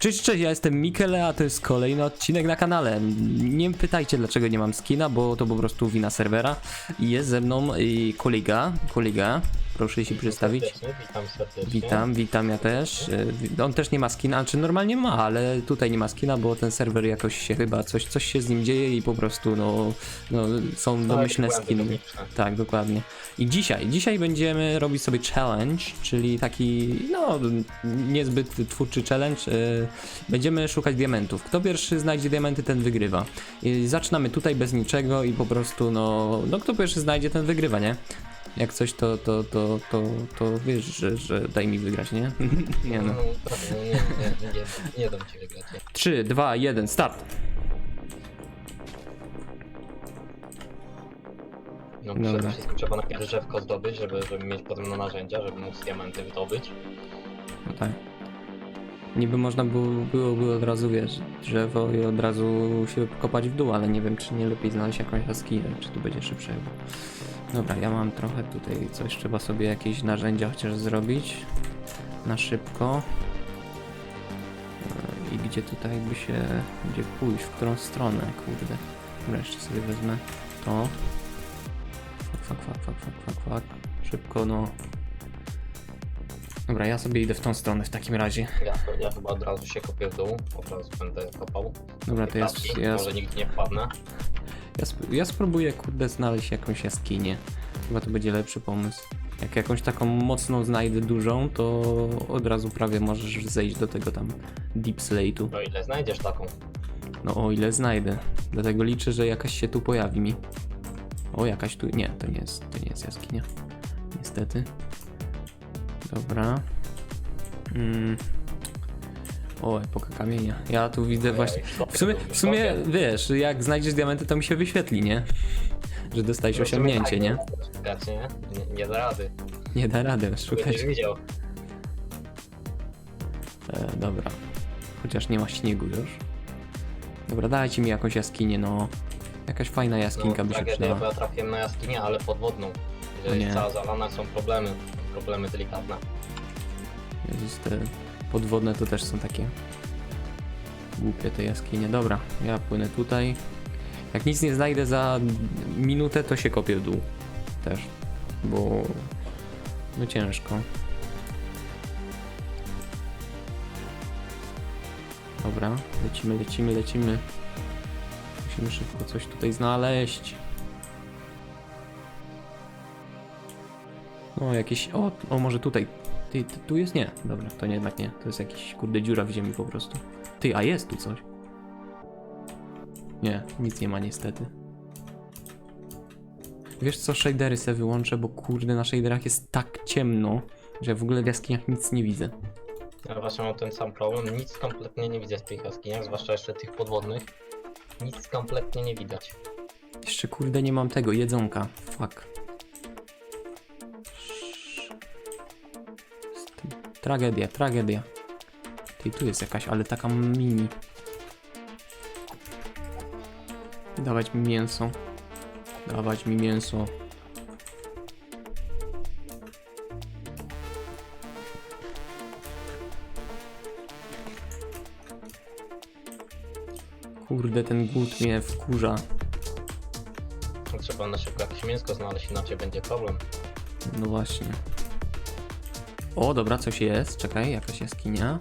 Cześć, cześć, ja jestem Mikele, a to jest kolejny odcinek na kanale. Nie pytajcie dlaczego nie mam skina, bo to po prostu wina serwera. Jest ze mną y, kolega, kolega, proszę się przedstawić. Serdecznie, Witam serdecznie. Witam, witam ja też. Y, On też nie ma skina, czy normalnie ma, ale tutaj nie ma skina, bo ten serwer jakoś się chyba, coś, coś się z nim dzieje i po prostu no, no są domyślne błędy skiny. Tak, dokładnie. I dzisiaj, dzisiaj będziemy robić sobie challenge, czyli taki, no, niezbyt twórczy challenge. y, Będziemy szukać diamentów. Kto pierwszy znajdzie diamenty, ten wygrywa. I zaczynamy tutaj bez niczego i po prostu, no, no kto pierwszy znajdzie, ten wygrywa, nie? Jak coś, to, to, to, to, to wiesz, że, że daj mi wygrać, nie? nie no. No, nie, nie, nie, nie, nie dam ci wygrać. Nie. 3, 2, 1, start! No, Dobra. przede wszystkim trzeba najpierw drzewko zdobyć, żeby, żeby mieć potem na narzędzia, żeby móc diamenty wydobyć. No tak. Niby można było, byłoby od razu, wiesz, drzewo i od razu się kopać w dół, ale nie wiem, czy nie lepiej znaleźć jakąś jaskinię, czy tu będzie szybsze. Dobra, ja mam trochę tutaj coś, trzeba sobie jakieś narzędzia chociaż zrobić na szybko. E, I gdzie tutaj by się, gdzie pójść, w którą stronę, kurde. Dobra, jeszcze sobie wezmę to. Fak, fak, fak, fak, fak, fak. Szybko, no. Dobra, ja sobie idę w tą stronę w takim razie. Ja, ja chyba od razu się kopię w dół, od razu będę kopał. Dobra, to ja, Klapki, ja, Może nigdy nie wpadnę. ja, sp- ja spróbuję, kurde, znaleźć jakąś jaskinię. Chyba to będzie lepszy pomysł. Jak jakąś taką mocną znajdę dużą, to od razu prawie możesz zejść do tego tam Deep Slate'u. No ile znajdziesz taką? No o ile znajdę. Dlatego liczę, że jakaś się tu pojawi mi. O, jakaś tu... Nie, to nie jest, to nie jest jaskinia. Niestety. Dobra. Mm. O, epoka kamienia. Ja tu widzę właśnie... W sumie, w sumie, wiesz, jak znajdziesz diamenty, to mi się wyświetli, nie? Że dostałeś No, osiągnięcie, tak, nie? no, nie? Nie, nie da rady. Nie da rady szukać. Będziesz widział. E, dobra. Chociaż nie ma śniegu już. Dobra, dajcie mi jakąś jaskinię, no. Jakaś fajna jaskinka no, by się tragedia, bo przydała. ja trafiłem na jaskinię, ale podwodną. Jeżeli nie. jest cała zalana, są problemy. Problemy delikatne. Jezus, te podwodne to też są takie głupie te jaskinie. Dobra, ja płynę tutaj. Jak nic nie znajdę za minutę, to się kopię w dół. Też. Bo... No ciężko. Dobra, lecimy, lecimy, lecimy. Musimy szybko coś tutaj znaleźć. O, jakieś. O, o może tutaj. Ty, ty, tu jest? Nie. Dobra, to nie, jednak nie. To jest jakiś kurde dziura w ziemi po prostu. Ty, a jest tu coś. Nie, nic nie ma niestety. Wiesz co, shadery sobie wyłączę, bo kurde na shaderach jest tak ciemno, że w ogóle w jaskiniach nic nie widzę. Ja właśnie mam ten sam problem. Nic kompletnie nie widzę w tych jaskiniach, zwłaszcza jeszcze tych podwodnych. Nic kompletnie nie widać. Jeszcze kurde nie mam tego, jedzonka. Fuck. Tragedia, tragedia. Ty, tu jest jakaś, ale taka mini. Dawać mi mięso. Dawać mi mięso. Kurde, ten głód mnie wkurza. Trzeba na szybko jakieś mięsko znaleźć, inaczej będzie problem. No właśnie. O, dobra, coś jest. Czekaj, jakaś jaskinia.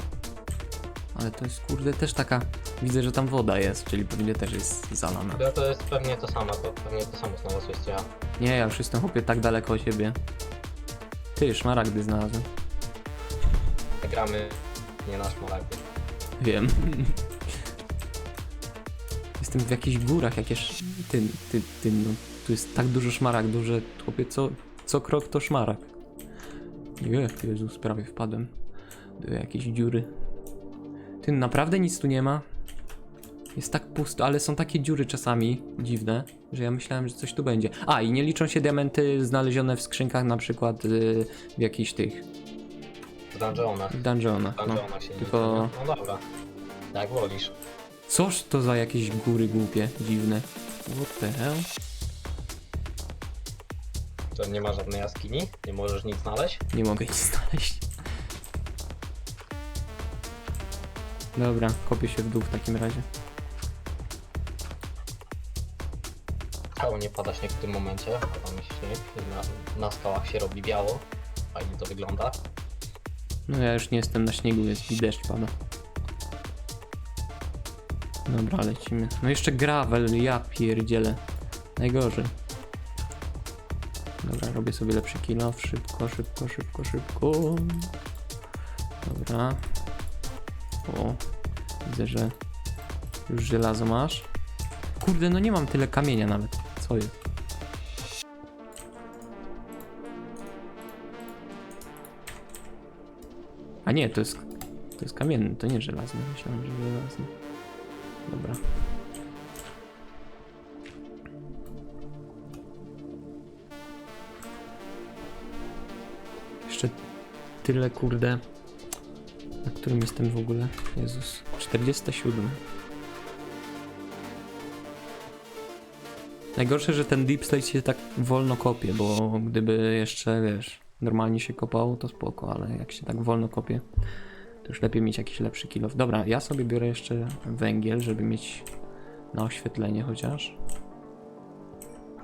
Ale to jest kurde też taka. Widzę, że tam woda jest, czyli pewnie też jest zalana. No to jest pewnie to samo, to pewnie to samo znalazłeś ja. Nie, ja już jestem chłopie tak daleko od siebie. Ty, szmaragdy znalazłem. Gramy nie na szmaragdy. Wiem. Jestem w jakichś górach, jakieś. Ty, ty, ty, no. Tu jest tak dużo szmaragdu, że chłopie, co, co krok to szmarag. Nie, Jezus, prawie wpadłem do jakiejś dziury. Ty, naprawdę nic tu nie ma? Jest tak pusto, ale są takie dziury czasami dziwne, że ja myślałem, że coś tu będzie. A, i nie liczą się diamenty znalezione w skrzynkach, na przykład yy, w jakichś tych W dungeonach. w dungeonach. W No. się tylko- No dobra. Jak wolisz. Coż to za jakieś góry głupie, dziwne? What the hell? To nie ma żadnej jaskini? Nie możesz nic znaleźć? Nie mogę nic znaleźć. Dobra, kopię się w dół w takim razie. Cało nie pada śnieg w tym momencie, pada mi śnieg. Na, na skałach się robi biało. Fajnie to wygląda. No ja już nie jestem na śniegu, jest mi deszcz pada. Dobra, lecimy. No jeszcze gravel, ja pierdzielę. Najgorzej. Dobra, robię sobie lepszy kilo. Szybko, szybko, szybko, szybko. Dobra. O, widzę, że już żelazo masz. Kurde, no nie mam tyle kamienia nawet. Co jest? A nie, to jest, to jest kamienny, to nie żelazny. Myślałem, że żelazny. Dobra. Tyle, kurde. Na którym jestem w ogóle? Jezus. 47. Najgorsze, że ten deep state się tak wolno kopie, bo gdyby jeszcze, wiesz, normalnie się kopało, to spoko, ale jak się tak wolno kopie, to już lepiej mieć jakiś lepszy kilof. Dobra, ja sobie biorę jeszcze węgiel, żeby mieć na oświetlenie chociaż.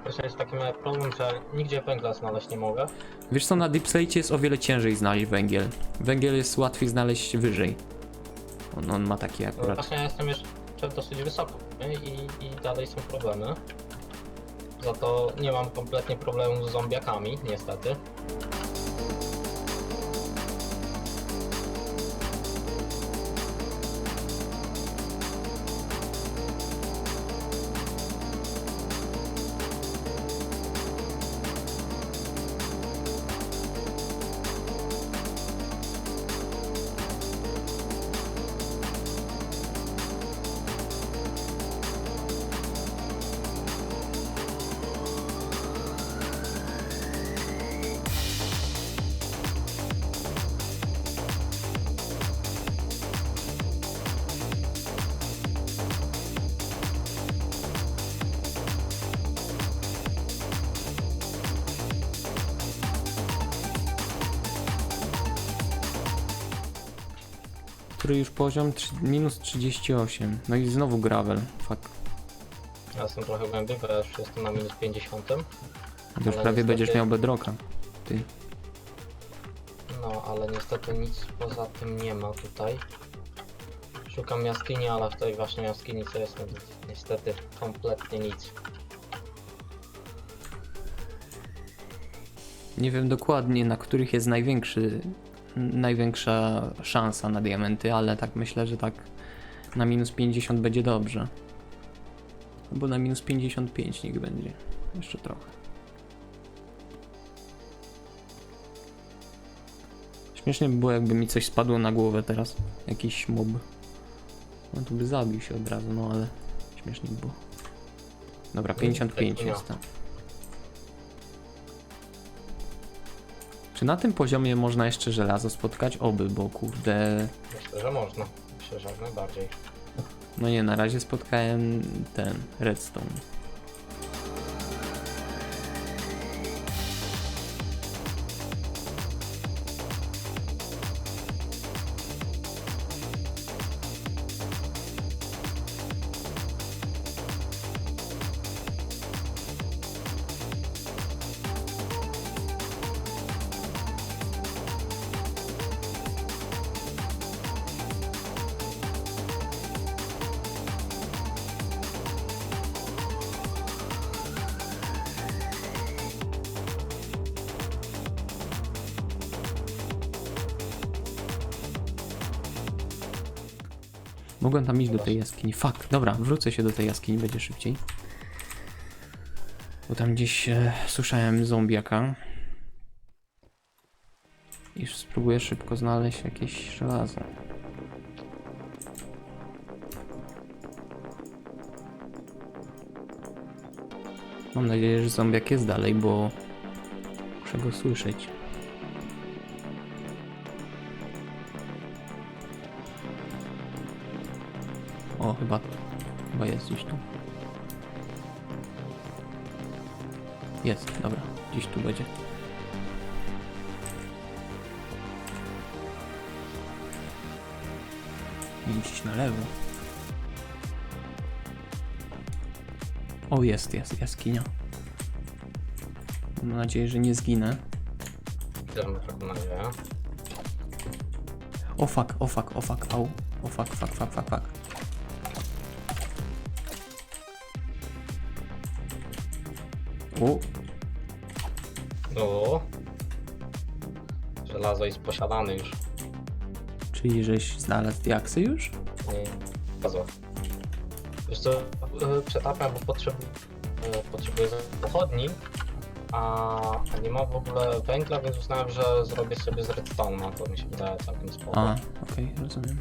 Jeszcze jest taki mały problem, że nigdzie węgla znaleźć nie mogę. Wiesz co, na deep state jest o wiele ciężej znaleźć węgiel. Węgiel jest łatwiej znaleźć wyżej. On, on ma taki No akurat. Właśnie ja jestem jeszcze dosyć wysoko nie? I, i dalej są problemy. Za to nie mam kompletnie problemu z zombiakami, niestety. Który już poziom trzy- minus 38. No i znowu gravel. Fuck. Ja jestem trochę głębiej, bo ja już jestem na minus 50. To już prawie niestety- będziesz miał bedrocka. Ty. No, ale niestety nic poza tym nie ma tutaj. Szukam jaskini, ale w tej właśnie jaskini co jest, no, niestety kompletnie nic. Nie wiem dokładnie, na których jest największy, największa szansa na diamenty, ale tak myślę, że tak na minus 50 będzie dobrze. Albo na minus 55 niech będzie. Jeszcze trochę. Śmiesznie by było, jakby mi coś spadło na głowę teraz. Jakiś mob. No to by zabił się od razu, no ale śmiesznie by było. Dobra, 55 tak, no. jest tam. Czy na tym poziomie można jeszcze żelazo spotkać? Oby, bo kurde. Myślę, że można. Myślę, że jak najbardziej. No nie, na razie spotkałem ten redstone. Mogłem tam iść do tej jaskini. Fuck, dobra, wrócę się do tej jaskini, będzie szybciej. Bo tam gdzieś e, słyszałem zombiaka. I spróbuję szybko znaleźć jakieś żelazo. Mam nadzieję, że zombiak jest dalej, bo muszę go słyszeć. Chyba, chyba jest gdzieś tu. Jest, dobra, gdzieś tu będzie. Gdzieś na lewo. O, jest, jest, jaskinia. Mam nadzieję, że nie zginę. O fuck, o fuck, o fuck, au. O fuck, fuck, fuck, fuck, fuck. O, O. Żelazo jest posiadane już. czyli żeś znalazł diaksy już? Nie, Żelazo. Wiesz co, yy, przetapiam, bo potrzebu, yy, potrzebuję pochodni, a, a nie ma w ogóle węgla, więc uznałem, że zrobię sobie z redstone'a, to mi się wydaje całkiem spoko. A, okej, rozumiem.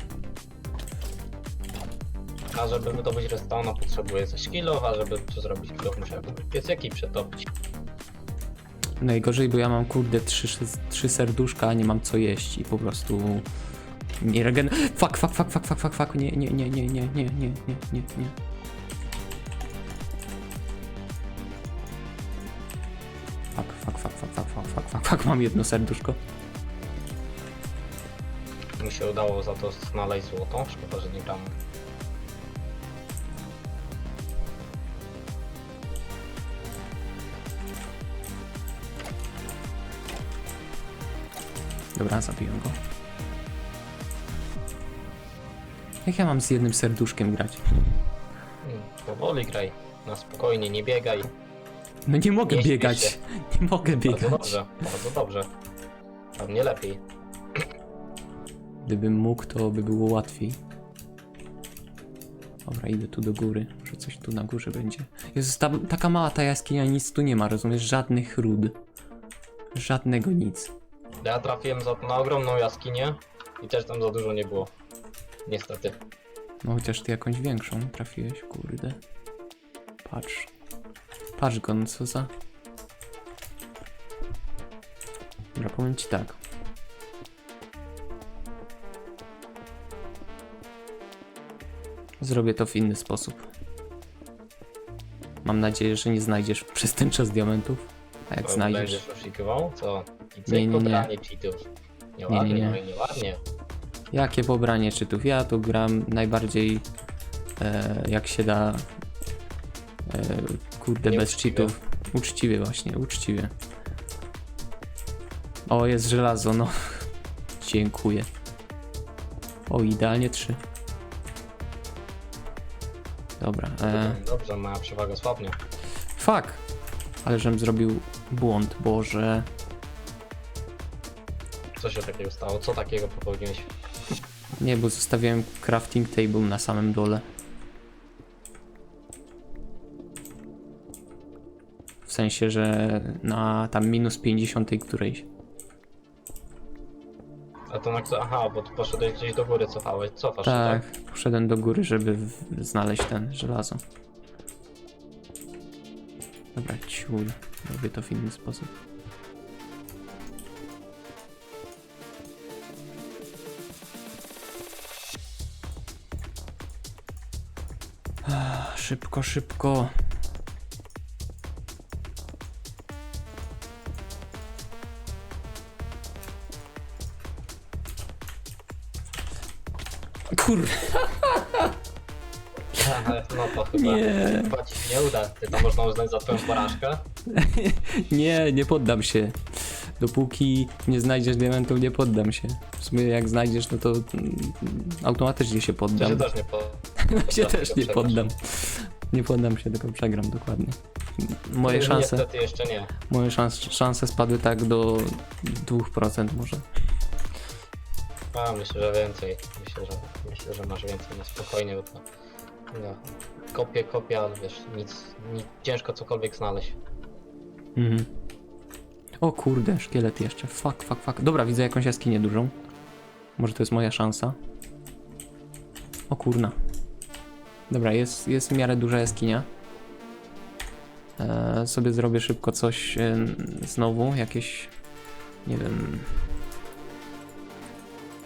A żeby wydobyć redstone'a potrzebuję coś kilo, a żeby to zrobić kilo muszę piec jaki przetopić. Najgorzej, bo ja mam kurde trzy, trzy serduszka, a nie mam co jeść i po prostu nie regen... Fuck, fuck, fuck, fuck, fuck, fuck, fuck, nie, nie, nie, nie, nie, nie, nie, nie, nie, nie. Fuck, fuck, fuck, fuck, fuck, fuck, fuck, fuck, fuck, mam jedno serduszko. Mi się udało za to znaleźć złoto, szkoda, że nie gram. Dobra, zabiję go. Jak ja mam z jednym serduszkiem grać? Hmm, Powoli graj, na spokojnie, nie biegaj. No nie mogę Nie biegać. się. Nie mogę Bardzo biegać. dobrze, bardzo dobrze. A mnie lepiej. Gdybym mógł, to by było łatwiej. Dobra, idę tu do góry. Może coś tu na górze będzie. Jest ta, taka mała ta jaskinia, nic tu nie ma, rozumiesz? Żadnych ród. Żadnego nic. Ja trafiłem za, na ogromną jaskinię i też tam za dużo nie było. Niestety. No chociaż ty jakąś większą trafiłeś, kurde. Patrz. Patrz go, no co za... Dobra, powiem ci tak. Zrobię to w inny sposób. Mam nadzieję, że nie znajdziesz przez ten czas diamentów. A jak znajdziesz... Będziesz oszukiwał? Co? Nie, nie, nie. pobranie cheatów. Nieładnie, Nie, nie, nie. no nieładnie. Jakie pobranie czytów? Ja tu gram najbardziej e, jak się da. E, kurde, bez Nieuczciwie. cheatów. Uczciwie właśnie, uczciwie. O, jest żelazo, no. Dziękuję. O, idealnie trzy. Dobra. E, Dobrze, moja przewaga słabnie. fuck! Ale żem zrobił błąd, Boże. Co się takiego stało? Co takiego popełniłeś? Nie, bo zostawiłem crafting table na samym dole. W sensie, że na tam minus 50 którejś. A to na kto? Aha, bo tu poszedłeś gdzieś do góry, cofałeś. Cofasz się, Tak, poszedłem do góry, żeby w- znaleźć ten żelazo. Dobra, ciul. Robię to w inny sposób. Szybko, szybko. Kurde. tak? No to chyba, Nie. chyba ci się nie uda. Ty to można uznać za twoją porażkę. Nie, nie poddam się. Dopóki nie znajdziesz diamentów, nie poddam się. W sumie jak znajdziesz, no to mm, automatycznie się To poddam. się też nie po... Ja się też nie poddam. Nie poddam się, tylko przegram dokładnie. Moje szanse, Niestety jeszcze nie. moje szans, szanse spadły tak do 2% może. A, myślę, że więcej. Myślę, że, myślę, że masz więcej na spokojnie, bo to... No, kopię, kopię, ale wiesz, nic, nic, ciężko cokolwiek znaleźć. Mhm. O kurde, szkielet jeszcze. Fuck, fuck, fuck. Dobra, widzę jakąś jaskinię dużą. Może to jest moja szansa. O kurna. Dobra, jest, jest w miarę duża jaskinia. E, sobie zrobię szybko coś e, znowu, jakieś, nie wiem,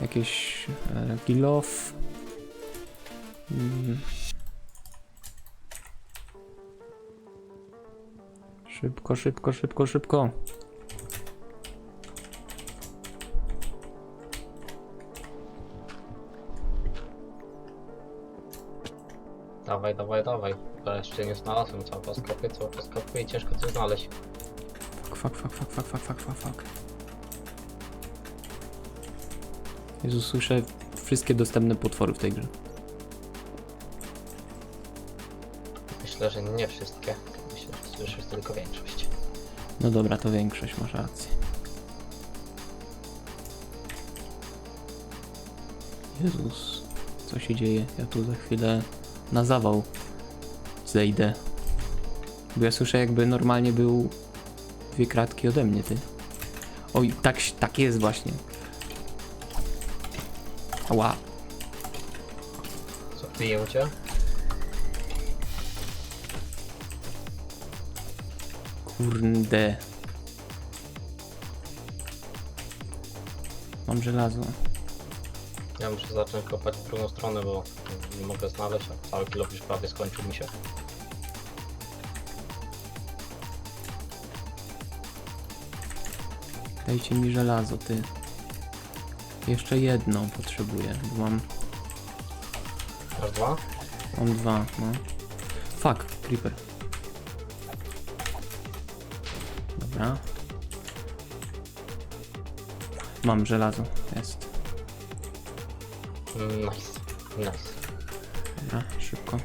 jakieś e, kill off. Mm. Szybko, szybko, szybko, szybko. dawaj, dawaj, dawaj. To jeszcze nie znalazłem, cały czas kopię, cały czas kopię i ciężko coś znaleźć. Fuck, fuck, fuck, fuck, fuck, fuck, fuck, fuck. Jezu, słyszę wszystkie dostępne potwory w tej grze. Myślę, że nie wszystkie. Myślę, że słyszysz tylko większość. No dobra, to większość, masz rację. Jezus, co się dzieje? Ja tu za chwilę na zawał zejdę. Bo ja słyszę jakby normalnie był dwie kratki ode mnie, ty. Oj, tak, tak jest właśnie. Ała, Co, biję cię? kurde. Mam żelazo. Ja muszę zacząć kopać w drugą stronę, bo nie mogę znaleźć, a cały kilo już prawie skończył mi się. Dajcie mi żelazo, ty. Jeszcze jedno potrzebuję, bo mam, Masz dwa? mam dwa, no. Fuck, creeper. Dobra. Mam żelazo, jest. Nice. Nice. Dobra, szybko.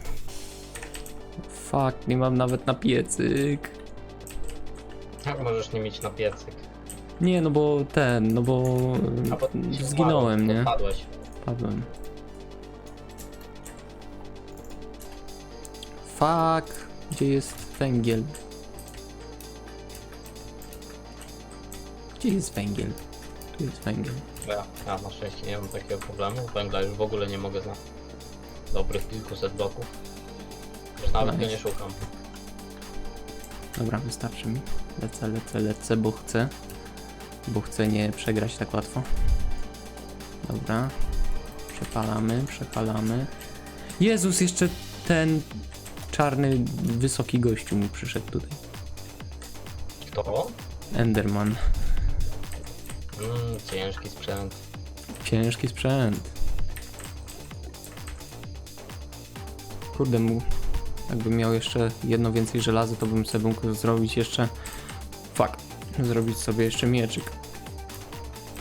Fuck, nie mam nawet na piecyk. Jak możesz nie mieć na piecyk? Nie, no bo ten, no bo A bo zginąłem, umarło, nie? Padłeś. Padłem. Fuck, gdzie jest węgiel? Gdzie jest węgiel? Tu jest węgiel. Ja, ja na szczęście nie mam takiego problemu. Węgla już w ogóle nie mogę znaleźć. Dobrych kilkuset bloków. Już nawet go Nice. nie szukam. Dobra, wystarczy mi. Lecę, lecę, lecę, bo chcę. Bo chcę nie przegrać tak łatwo. Dobra. Przepalamy, przepalamy. Jezus, jeszcze ten czarny, wysoki gościu mi przyszedł tutaj. Kto? Enderman. Mmm, ciężki sprzęt. Ciężki sprzęt. Kurde mu. Jakbym miał jeszcze jedno więcej żelaza, to bym sobie mógł zrobić jeszcze. Fuck. Zrobić sobie jeszcze mieczyk.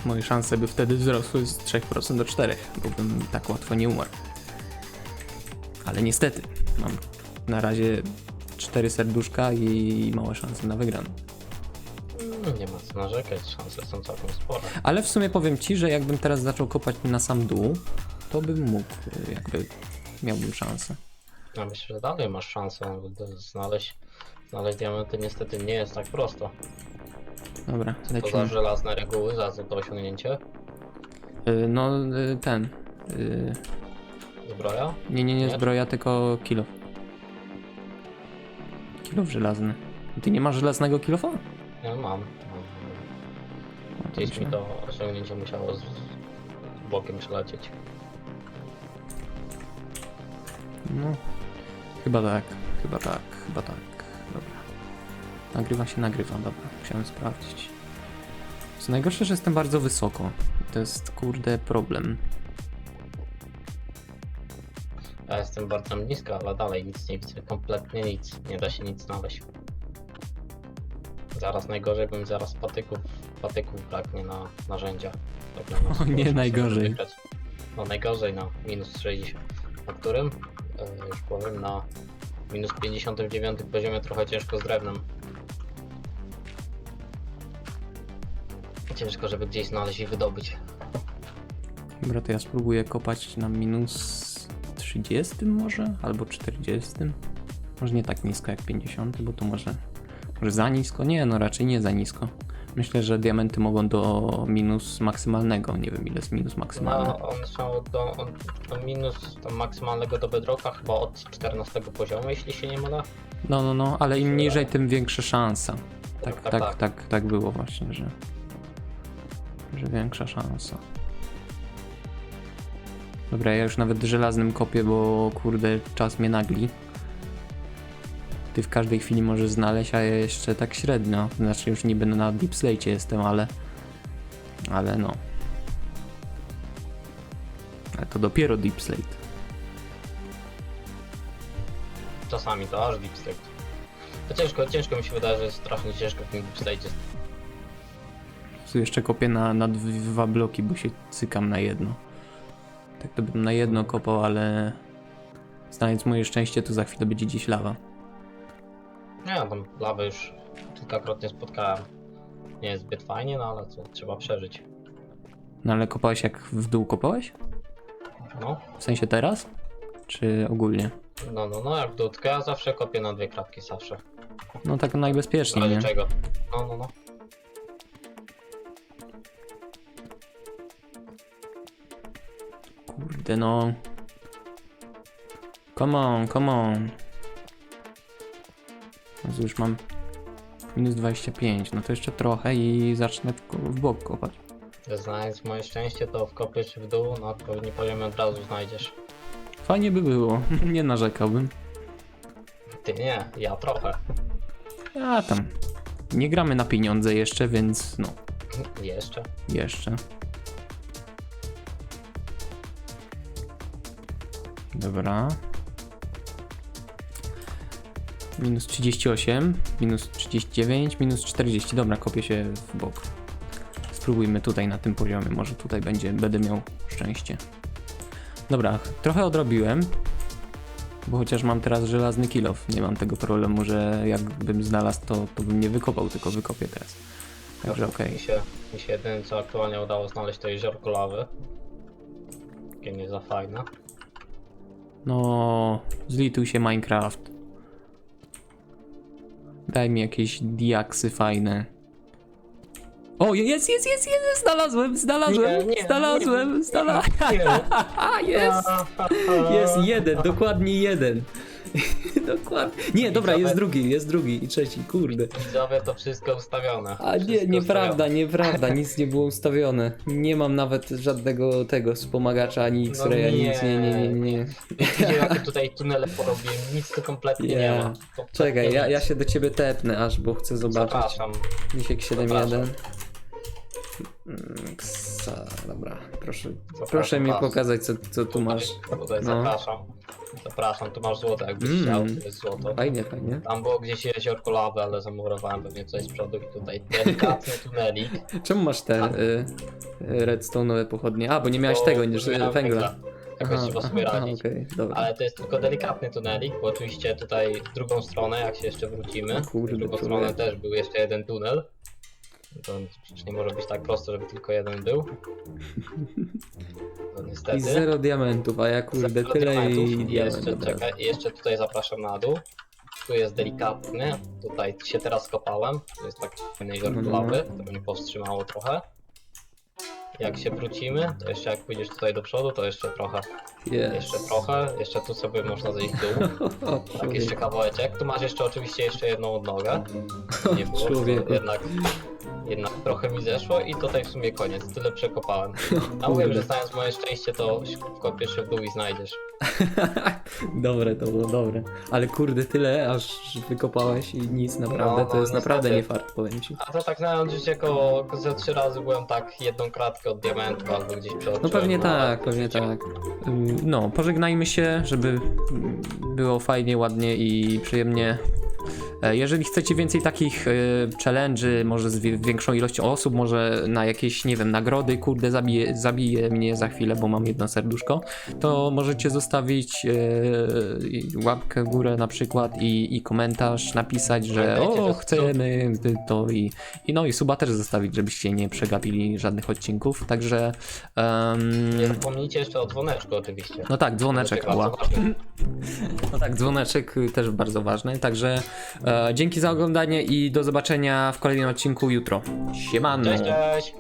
Moje szanse by wtedy wzrosły z 3% do 4%, bo bym tak łatwo nie umarł. Ale niestety, mam na razie 4 serduszka i małe szanse na wygraną. Mm, nie ma narzekać, szanse są całkiem spore. Ale w sumie powiem ci, że jakbym teraz zaczął kopać na sam dół, to bym mógł, jakby miałbym szansę. Ja myślę, że dalej masz szansę znaleźć, znaleźć diamenty. Niestety nie jest tak prosto. Dobra, To za lecimy. żelazne reguły, za to osiągnięcie. Y, No, y, ten. y, Zbroja? Nie, nie, nie Nie? zbroja, tylko kilo. Kilo żelazny. Ty nie masz żelaznego kilofa? Ja mam. mam. Gdzieś mi to osiągnięcie musiało z, z bokiem przelecieć. No, chyba tak, chyba tak, chyba tak. Dobra. Nagrywa się, nagrywa, dobra. Musiałem sprawdzić. Co najgorsze, że jestem bardzo wysoko. To jest, kurde, problem. Ja jestem bardzo nisko, ale dalej nic nie widzę. Kompletnie nic. Nie da się nic znaleźć. Zaraz najgorzej bym zaraz patyków, patyków braknie na narzędzia. Tak O nie, proszę, najgorzej. wygrać. No najgorzej na minus 60. Na którym? E, już powiem, na minus 59 poziomie trochę ciężko z drewnem. Ciężko, żeby gdzieś znaleźć i wydobyć. Dobra, to ja spróbuję kopać na minus 30 może, albo 40. Może nie tak nisko jak 50, bo to może, może za nisko. Nie, no raczej nie za nisko. Myślę, że diamenty mogą do minus maksymalnego. Nie wiem ile jest minus maksymalny. No, one są do, do minus tam maksymalnego do bedrocka chyba od 14 poziomu, jeśli się nie mylę. No, no, no, ale im niżej, tym większa szansa. Tak, Tak, tak, tak. tak, tak, było właśnie, że, że większa szansa. Dobra, ja już nawet żelaznym kopię, bo kurde, czas mnie nagli. Ty w każdej chwili możesz znaleźć, a ja jeszcze tak średnio. Znaczy już niby na Deep Slate jestem, ale... Ale no. Ale to dopiero Deep Slate. czasami to aż deep state. To ciężko, ciężko mi się wydaje, że jest strasznie ciężko w tym deep state. Tu jeszcze kopię na, na dw- dwa bloki, bo się cykam na jedno. Tak to bym na jedno kopał, ale znając moje szczęście, to za chwilę będzie gdzieś lawa. Nie, tam lawę już kilkakrotnie spotkałem. Nie jest zbyt fajnie, no ale co, trzeba przeżyć. No ale kopałeś jak w dół kopałeś? No, W sensie teraz? Czy ogólnie? no, no, no, jak dudkę, ja zawsze kopię na dwie kratki zawsze. No tak W najbezpieczniej, nie? czego. No, no, no. Kurde no. Come on, come on. Jezu, już mam minus 25, no to jeszcze trochę i zacznę w bok kopać. Znając moje szczęście, to wkopiesz w dół, na odpowiedni poziomie od razu znajdziesz. Fajnie by było, nie narzekałbym. Ty nie, ja trochę. A tam. Nie gramy na pieniądze jeszcze, więc no, Jeszcze. jeszcze. Dobra. Minus 38, minus 39, minus 40. Dobra, kopię się w bok. Spróbujmy tutaj na tym poziomie. Może tutaj będzie, będę miał szczęście. Dobra, trochę odrobiłem. Bo chociaż mam teraz żelazny kilof, nie mam tego problemu, że jakbym znalazł to, to bym nie wykopał, tylko wykopię teraz. Także okej. Mi się, mi się jedyne co aktualnie udało znaleźć to jeziorko lawy. Takie nie za fajne. No, zlituj się Minecraft. Daj mi jakieś diaksy fajne. O, jest, jest, jest, jest, znalazłem, znalazłem, Nie, nie, znalazłem, znalazłem. Jest, jest jeden, dokładnie jeden. dokładnie. Nie, dobra, jest drugi, jest drugi i trzeci, kurde. Widzowie to wszystko ustawione. A nie, Wszystko nieprawda, nieprawda, nic nie było ustawione. Nie mam nawet żadnego tego wspomagacza, ani X-raya, nie. nic, nie, nie, nie, nie. Widzicie jakie tutaj tunele porobiłem, nic tu kompletnie nie Ja. ma. Kompletnie Czekaj, ja, nic. ja się do ciebie tepnę aż, bo chcę zobaczyć. Zapraszam. Misiek 71. Zapraszam. Mm, Dobra, proszę, Zapraszam proszę mi was. pokazać co, co tu masz. Tutaj No. zapraszam. Zapraszam, tu masz złoto, jakbyś Mm. chciał, tu jest złoto. Fajnie, fajnie. Tam było gdzieś jeziorko lawy, ale zamurowałem pewnie coś z przodu i tutaj delikatny tunelik. Czemu masz te y, y, redstone'owe pochodnie? A, bo nie miałeś bo tego, nie, że miałem węgla. Jakoś trzeba sobie aha, radzić. okej, dobra. Ale to jest tylko delikatny tunelik, bo oczywiście tutaj w drugą stronę, jak się jeszcze wrócimy, kurde, w drugą człowiek. stronę też był jeszcze jeden tunel. To przecież nie może być tak prosto, żeby tylko jeden był. No niestety. I zero diamentów, a ja kurde Zero tyle diamentów i i diament. jeszcze, dobra. czekaj, i jeszcze tutaj zapraszam na dół. Tu jest delikatny, tutaj się teraz kopałem. Tu jest tak fajny jeziorko No, no, no. lawy, to mnie powstrzymało trochę. Jak się wrócimy, to jeszcze jak pójdziesz tutaj do przodu, to jeszcze trochę, Yes. jeszcze trochę, jeszcze tu sobie można zejść w dół. O, Tak, jeszcze człowiek. kawałeczek. Tu masz jeszcze oczywiście jeszcze jedną odnogę. Nie było, Człowieku. to jednak, jednak trochę mi zeszło i tutaj w sumie koniec. Tyle przekopałem. A mówię, Kurde. że znając moje szczęście, to wkopiesz się w dół i znajdziesz. dobre, to było dobre. Ale kurde, tyle aż wykopałeś i nic, naprawdę, No, to jest no, naprawdę nie fart, powiem ci. A to tak znając życie, koło ze trzy razy byłem tak jedną kratkę od diamentu albo gdzieś przeoczyłem. No pewnie tak, pewnie tak. Ym, No, pożegnajmy się, żeby było fajnie, ładnie i przyjemnie. E, Jeżeli chcecie więcej takich e, challenge'y, może z większą ilością osób, może na jakieś, nie wiem, nagrody, kurde, zabije, zabije mnie za chwilę, bo mam jedno serduszko, to możecie zostawić e, łapkę w górę na przykład i, i komentarz, napisać, że o, chcemy to i, i no i suba też zostawić, żebyście nie przegapili żadnych odcinków, także em, Nie zapomnijcie jeszcze o dzwoneczku oczywiście. no tak, dzwoneczek, ała. No tak, dzwoneczek też bardzo ważny. Także e, dzięki za oglądanie i do zobaczenia w kolejnym odcinku jutro. Siemano! Cześć, cześć!